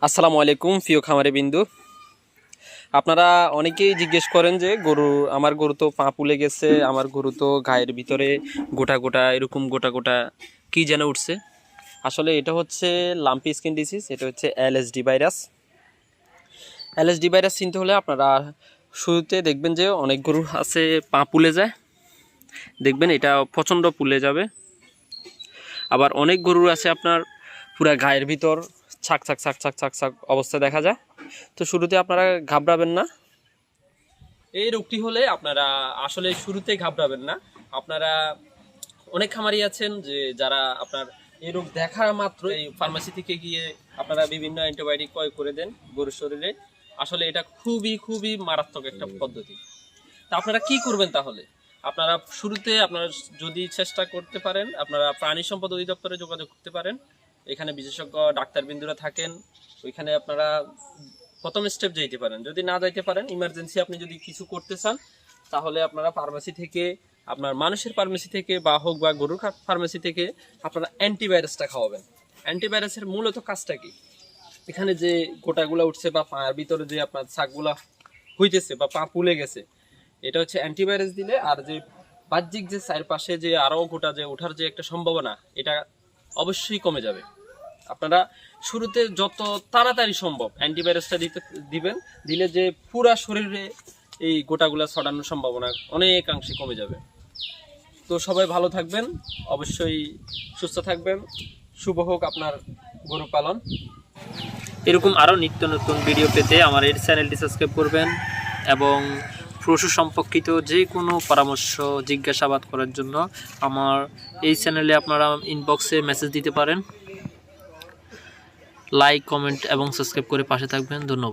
আসসালামু আলাইকুম, প্রিয় খামারে বিন্দু। আপনারা অনেকেই জিজ্ঞেস করেন যে, গরু, আমার গরু তো পা পুলে গেছে, আমার গরু তো গায়ের ভিতরে গোটা গোটা, এরকম গোটা গোটা, কি যেন উঠছে? আসলে এটা হচ্ছে লাম্পি স্কিন ডিসিজ এটা হচ্ছে এলএসডি ভাইরাস। এলএসডি ভাইরাস চিনতে হলে আপনারা শুরুতে দেখবেন যে অনেক গরু আছে পা পুলে যায়। দেখবেন এটা প্রচণ্ড পুলে যাবে। আবার অনেক গরু আছে আপনার পুরা গায়ের ভিতর ছাক ছাক ছাক ছাক ছাক ছাক অবস্থা দেখা যায়। তো শুরুতে আপনারা ঘাবড়াবেন না। এই রোগটি হলে আপনারা আসলে শুরুতে ঘাবড়াবেন না। আপনারা অনেক খামারি আছেন যে যারা আপনার এই রোগ দেখা মাত্র এই ফার্মাসি থেকে গিয়ে আপনারা বিভিন্ন অ্যান্টিবায়োটিক ক্রয় করে দেন গরুর শরীরে। আসলে এটা খুবই খুবই মারাত্মক একটা পদ্ধতি। তা আপনারা কি করবেন তাহলে? আপনারা শুরুতে আপনারা যদি চেষ্টা করতে পারেন, আপনারা প্রাণী সম্পদ অধিদপ্তরে যোগাযোগ করতে পারেন। এখানে বিশেষজ্ঞ, ডাক্তারবিন্দুরা থাকেন। ওইখানে আপনারা প্রথম স্টেপ যাইতে পারেন। যদি না যাইতে পারেন ইমার্জেন্সি আপনি যদি কিছু করতে চান, তাহলে আপনারা ফার্মেসি থেকে, আপনার মানুষের ফার্মেসি থেকে বা হোক বা গরুর ফার্মেসি থেকে আপনারা অ্যান্টিভাইরাসটা খাওয়াবেন। অ্যান্টিভাইরাসের মূলত কাজটা কি? এখানে যে গোটাগুলা উঠছে বা পায়ের ভিতরে যে আপনার ছাকগুলা হইতেছে বা পা পুলে গেছে এটা হচ্ছে অ্যান্টিভাইরাস দিলে আর যে বাহ্যিক যে চারপাশে যে আরও গোটা যে ওঠার যে একটা সম্ভাবনা, এটা অবশ্যই কমে যাবে। আপনারা শুরুতে যত তাড়াতাড়ি সম্ভব অ্যান্টিভাইরাসটা দিতে, দিবেন, দিলে যে পুরা শরীরে এই গোটাগুলা ছড়ানোর সম্ভাবনা অনেকাংশে কমে যাবে। তো সবাই ভালো থাকবেন, অবশ্যই সুস্থ থাকবেন, শুভ হোক আপনার গরু পালন। এরকম আরও নিত্য নতুন ভিডিও পেতে আমার এই চ্যানেলটি সাবস্ক্রাইব করবেন এবং পশু সম্পর্কিত যে কোনো পরামর্শ জিজ্ঞাসাবাদ করার জন্য আমার এই চ্যানেলে আপনারা ইনবক্সে মেসেজ দিতে পারেন। লাইক কমেন্ট এবং সাবস্ক্রাইব করে পাশে থাকবেন। ধন্যবাদ।